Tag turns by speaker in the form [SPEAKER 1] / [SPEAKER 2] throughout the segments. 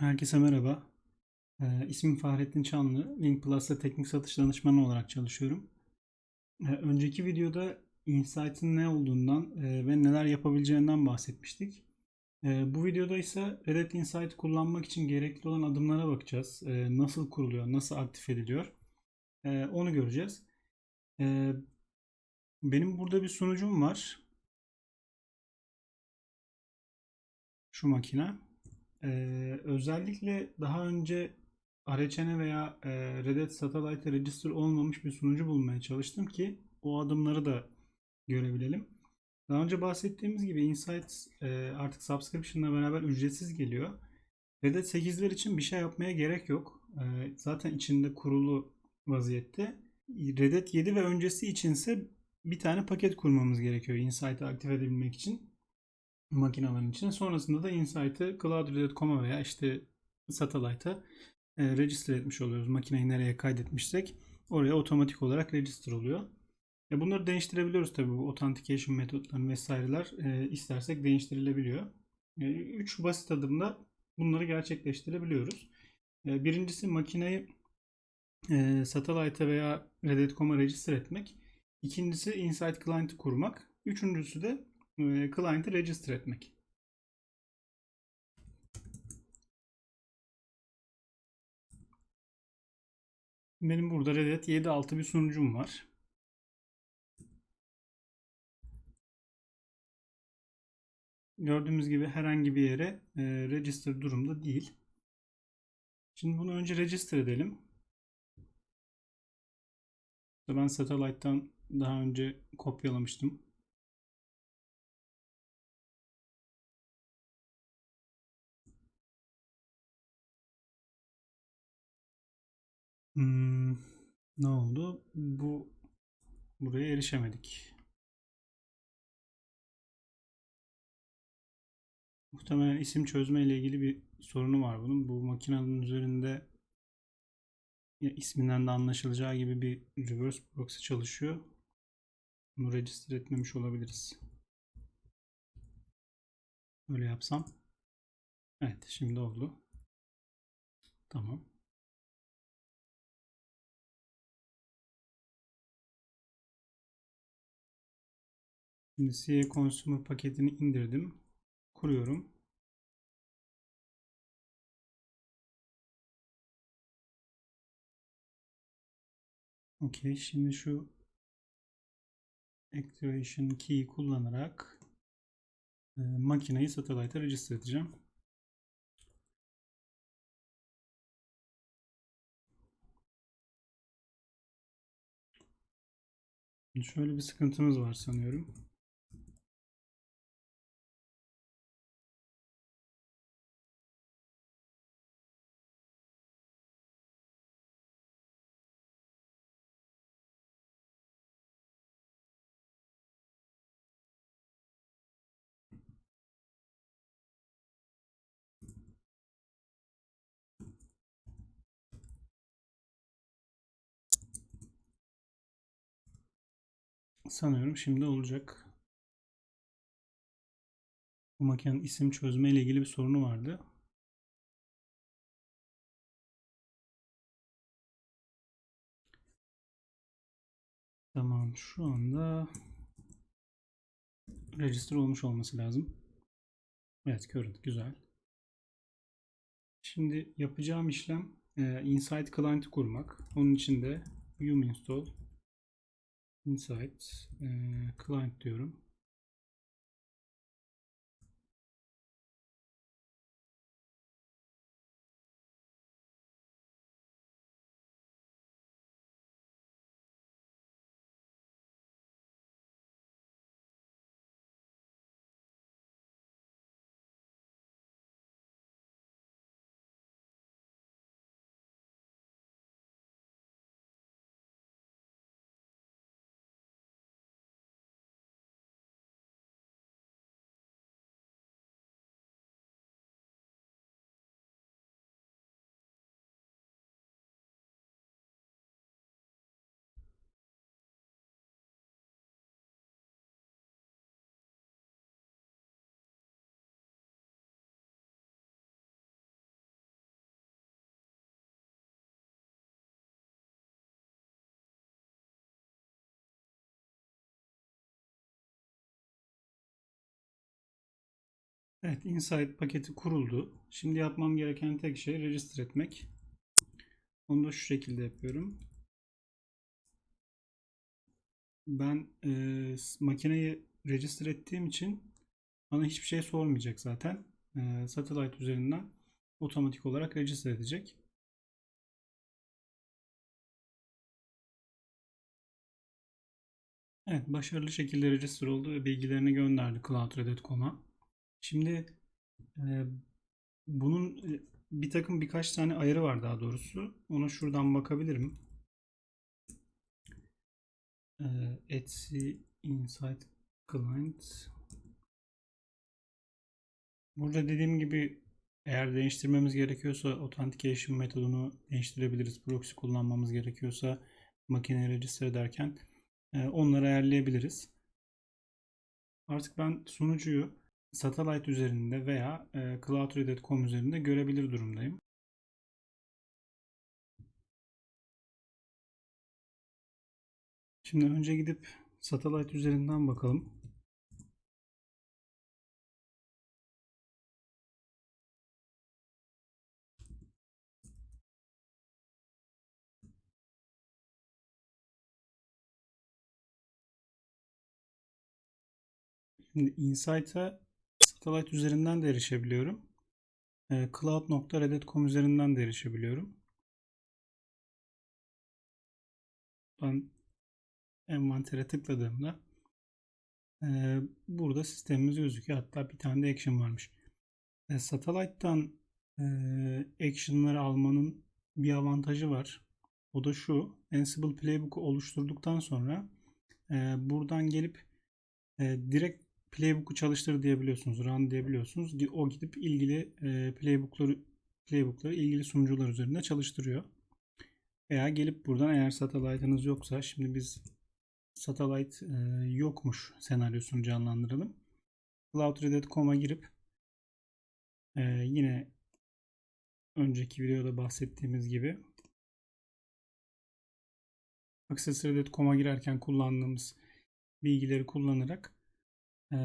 [SPEAKER 1] Herkese merhaba. Ee, ismim Fahrettin Çanlı. Link Plus'ta teknik satış danışmanı olarak çalışıyorum. Ee, önceki videoda Insight'ın ne olduğundan e, ve neler yapabileceğinden bahsetmiştik. Ee, bu videoda ise Red Insight kullanmak için gerekli olan adımlara bakacağız. Ee, nasıl kuruluyor, nasıl aktif ediliyor ee, onu göreceğiz. Ee, benim burada bir sunucum var. Şu makine. Ee, özellikle daha önce RHN veya e, Red Hat Satellite Register olmamış bir sunucu bulmaya çalıştım ki o adımları da görebilelim. Daha önce bahsettiğimiz gibi Insights e, artık subscription ile beraber ücretsiz geliyor. Red Hat 8'ler için bir şey yapmaya gerek yok. E, zaten içinde kurulu vaziyette. Red Hat 7 ve öncesi içinse bir tane paket kurmamız gerekiyor Insight'ı aktif edebilmek için makinelerin içine. Sonrasında da Insight'ı cloud.com'a veya işte Satellite'a e, register etmiş oluyoruz. Makineyi nereye kaydetmişsek oraya otomatik olarak register oluyor. E, bunları değiştirebiliyoruz tabii bu authentication metotlarını vesaireler e, istersek değiştirilebiliyor. 3 e, basit adımda bunları gerçekleştirebiliyoruz. E, birincisi makineyi e, Satellite'a veya Reddit.com'a register etmek. İkincisi Insight Client'ı kurmak. Üçüncüsü de e, client'ı register etmek. Benim burada Red Hat 7.6 bir sunucum var. Gördüğümüz gibi herhangi bir yere e, register durumda değil. Şimdi bunu önce register edelim. Ben Satellite'tan daha önce kopyalamıştım. Hmm, ne oldu? Bu buraya erişemedik. Muhtemelen isim çözme ile ilgili bir sorunu var bunun. Bu makinenin üzerinde ya isminden de anlaşılacağı gibi bir reverse proxy çalışıyor. Bunu register etmemiş olabiliriz. Öyle yapsam. Evet, şimdi oldu. Tamam. Şimdi CA Consumer paketini indirdim. Kuruyorum. Okey. Şimdi şu Activation Key'i kullanarak e, makineyi Satellite'a register edeceğim. Şöyle bir sıkıntımız var sanıyorum. Sanıyorum şimdi olacak. Bu makinenin isim çözme ile ilgili bir sorunu vardı. Tamam şu anda register olmuş olması lazım. Evet görüntü güzel. Şimdi yapacağım işlem e, Insight Client'ı kurmak. Onun için de yum install Insight e, Client diyorum. Evet, Insight paketi kuruldu. Şimdi yapmam gereken tek şey register etmek. Onu da şu şekilde yapıyorum. Ben e, makineyi register ettiğim için bana hiçbir şey sormayacak zaten. E, satellite üzerinden otomatik olarak register edecek. Evet, başarılı şekilde register oldu ve bilgilerini gönderdi cloudreddit.com'a. Şimdi e, bunun e, bir takım birkaç tane ayarı var daha doğrusu. Ona şuradan bakabilirim. E, Etsy Insight Client. Burada dediğim gibi eğer değiştirmemiz gerekiyorsa authentication metodunu değiştirebiliriz. Proxy kullanmamız gerekiyorsa makineyi register ederken e, onları ayarlayabiliriz. Artık ben sunucuyu Satellite üzerinde veya e, cloudreddit.com üzerinde görebilir durumdayım. Şimdi önce gidip Satellite üzerinden bakalım. Şimdi Insight'a Satellite üzerinden de erişebiliyorum. E, Cloud.reddit.com üzerinden de erişebiliyorum. Ben envantere tıkladığımda e, burada sistemimiz gözüküyor. Hatta bir tane de action varmış. E, Satellite'tan e, action'ları almanın bir avantajı var. O da şu. Ansible Playbook'u oluşturduktan sonra buradan gelip direkt playbook'u çalıştır diyebiliyorsunuz. Run diyebiliyorsunuz. O gidip ilgili e, playbook'ları playbook'ları ilgili sunucular üzerinde çalıştırıyor. Veya gelip buradan eğer satellite'ınız yoksa şimdi biz satellite e, yokmuş senaryosunu canlandıralım. cloudreddit.com'a girip e, yine önceki videoda bahsettiğimiz gibi accessreddit.com'a girerken kullandığımız bilgileri kullanarak e,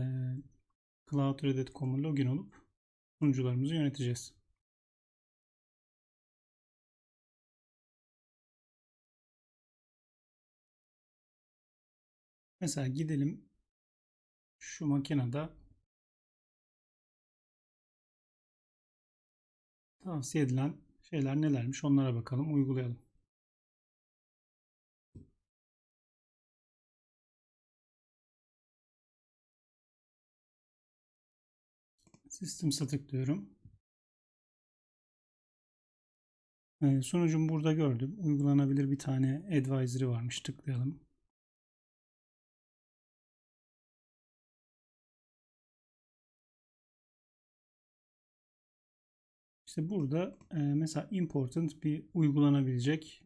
[SPEAKER 1] cloudreddit.com'a login olup sunucularımızı yöneteceğiz. Mesela gidelim şu makinede tavsiye edilen şeyler nelermiş onlara bakalım, uygulayalım. Systems'a tıklıyorum. Ee, sunucum burada gördüm. Uygulanabilir bir tane advisory varmış. Tıklayalım. İşte burada e, mesela important bir uygulanabilecek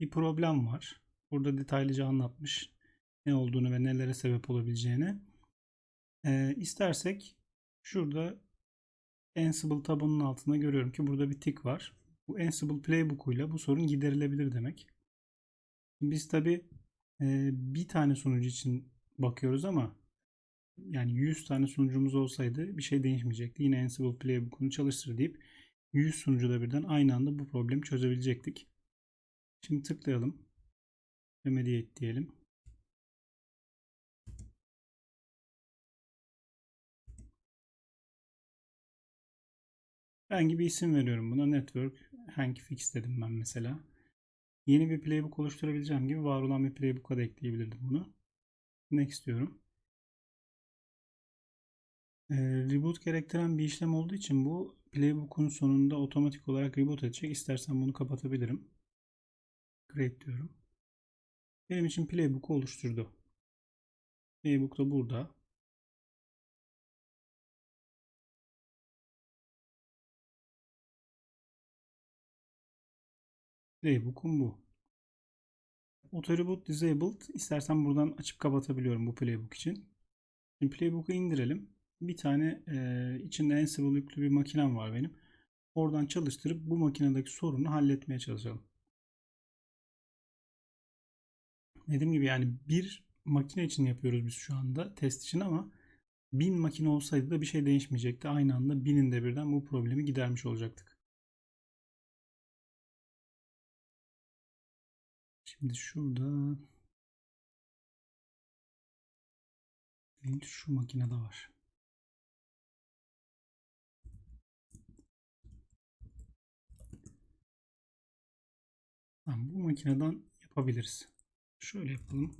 [SPEAKER 1] bir problem var. Burada detaylıca anlatmış ne olduğunu ve nelere sebep olabileceğini. E, istersek şurada Ansible tabunun altında görüyorum ki burada bir tik var. Bu Ansible Playbook ile bu sorun giderilebilir demek. Biz tabi e, bir tane sunucu için bakıyoruz ama yani 100 tane sunucumuz olsaydı bir şey değişmeyecekti. Yine Ansible Playbook'unu çalıştır deyip 100 sunucuda birden aynı anda bu problemi çözebilecektik. Şimdi tıklayalım. Remediate diyelim. Herhangi bir isim veriyorum buna. Network Hank Fix dedim ben mesela. Yeni bir playbook oluşturabileceğim gibi var olan bir playbook'a da ekleyebilirdim bunu. Next diyorum. Ee, reboot gerektiren bir işlem olduğu için bu playbook'un sonunda otomatik olarak reboot edecek. İstersen bunu kapatabilirim. Create diyorum. Benim için playbook'u oluşturdu. Playbook da burada. Playbook'um bu. Autoreboot disabled. İstersen buradan açıp kapatabiliyorum bu playbook için. Şimdi playbook'u indirelim. Bir tane e, içinde Ansible yüklü bir makinem var benim. Oradan çalıştırıp bu makinedeki sorunu halletmeye çalışalım. Dediğim gibi yani bir makine için yapıyoruz biz şu anda test için ama 1000 makine olsaydı da bir şey değişmeyecekti. Aynı anda binin de birden bu problemi gidermiş olacaktık. Şimdi şurada değil, şu makinede var. Tamam, bu makineden yapabiliriz. Şöyle yapalım.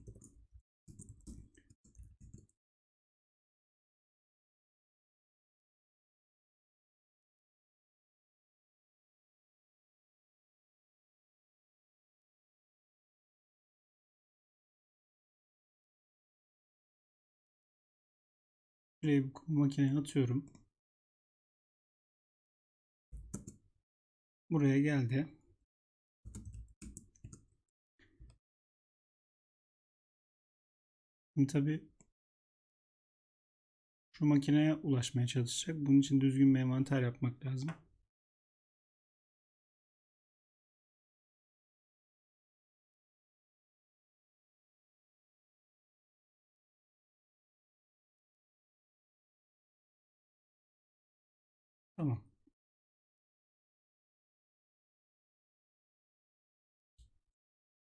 [SPEAKER 1] Şuraya bir makineye atıyorum. Buraya geldi. Şimdi tabii şu makineye ulaşmaya çalışacak. Bunun için düzgün bir envanter yapmak lazım. Tamam.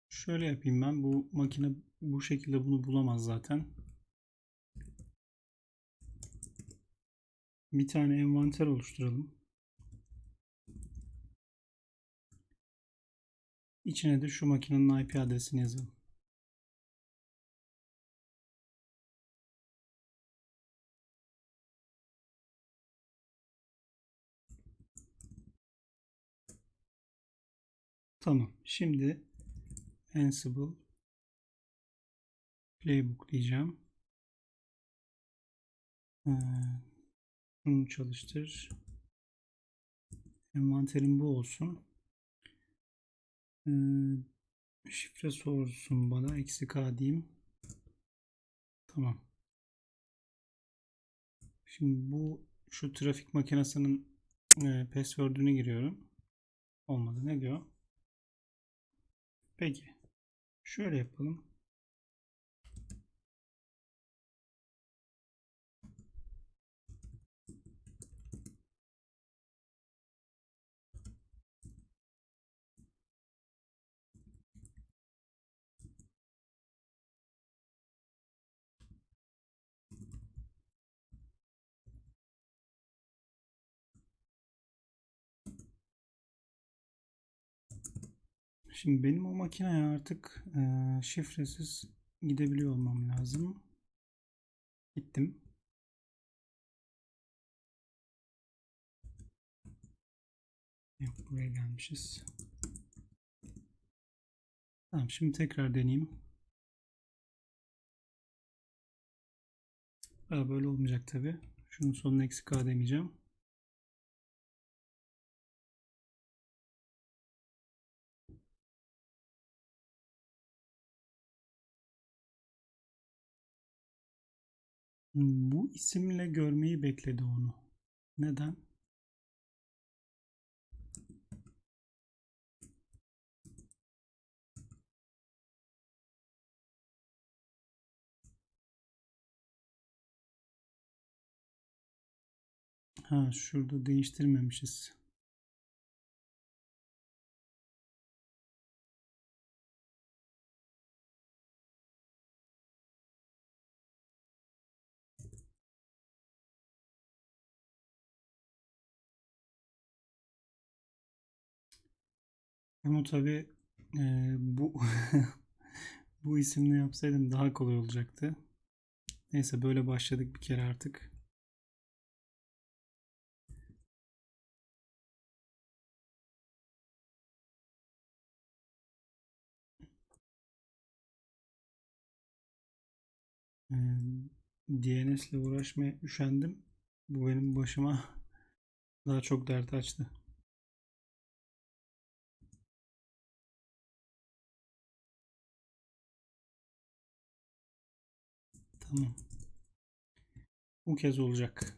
[SPEAKER 1] Şöyle yapayım ben. Bu makine bu şekilde bunu bulamaz zaten. Bir tane envanter oluşturalım. İçine de şu makinenin IP adresini yazalım. Tamam. Şimdi Ansible Playbook diyeceğim. Ee, şunu çalıştır. Envanterim bu olsun. Ee, şifre sorsun bana. Eksi K diyeyim. Tamam. Şimdi bu şu trafik makinesinin e, password'ünü giriyorum. Olmadı. Ne diyor? Peki. Şöyle yapalım. Şimdi benim o makineye artık e, şifresiz gidebiliyor olmam lazım. Gittim. Yok buraya gelmişiz. Tamam şimdi tekrar deneyeyim. Böyle olmayacak tabi. Şunun sonuna eksi k demeyeceğim. Bu isimle görmeyi bekledi onu. Neden? Ha şurada değiştirmemişiz. Bunu tabi e, bu bu isimle yapsaydım daha kolay olacaktı. Neyse böyle başladık bir kere artık. E, DNS ile uğraşmaya üşendim. Bu benim başıma daha çok dert açtı. Tamam. Bu kez olacak.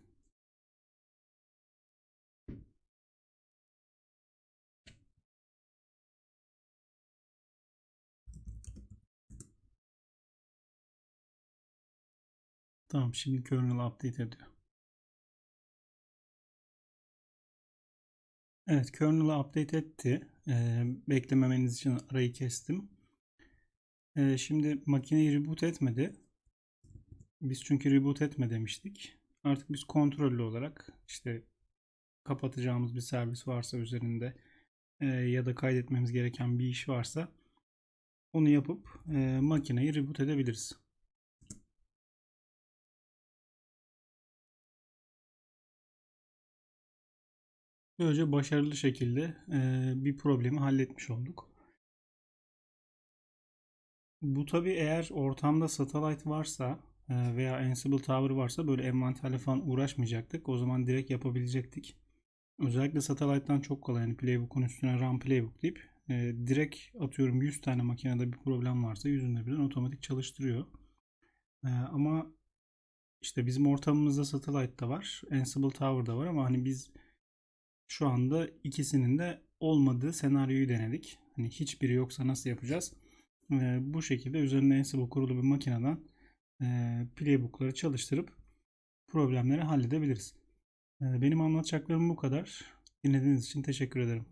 [SPEAKER 1] Tamam şimdi kernel update ediyor. Evet kernel'ı update etti. Ee, beklememeniz için arayı kestim. Ee, şimdi makineyi reboot etmedi. Biz çünkü reboot etme demiştik. Artık biz kontrollü olarak işte kapatacağımız bir servis varsa üzerinde e, ya da kaydetmemiz gereken bir iş varsa onu yapıp e, makineyi reboot edebiliriz. Böylece başarılı şekilde e, bir problemi halletmiş olduk. Bu tabi eğer ortamda satellite varsa veya Ansible Tower varsa böyle envanterle falan uğraşmayacaktık. O zaman direkt yapabilecektik. Özellikle satellite'dan çok kolay. Yani playbook'un üstüne run playbook deyip e, direkt atıyorum 100 tane makinede bir problem varsa yüzünde birden otomatik çalıştırıyor. E, ama işte bizim ortamımızda satellite da var. Ansible Tower da var ama hani biz şu anda ikisinin de olmadığı senaryoyu denedik. Hani hiçbiri yoksa nasıl yapacağız? Ee, bu şekilde üzerinde Ansible kurulu bir makineden e, playbookları çalıştırıp problemleri halledebiliriz. Ee, benim anlatacaklarım bu kadar. Dinlediğiniz için teşekkür ederim.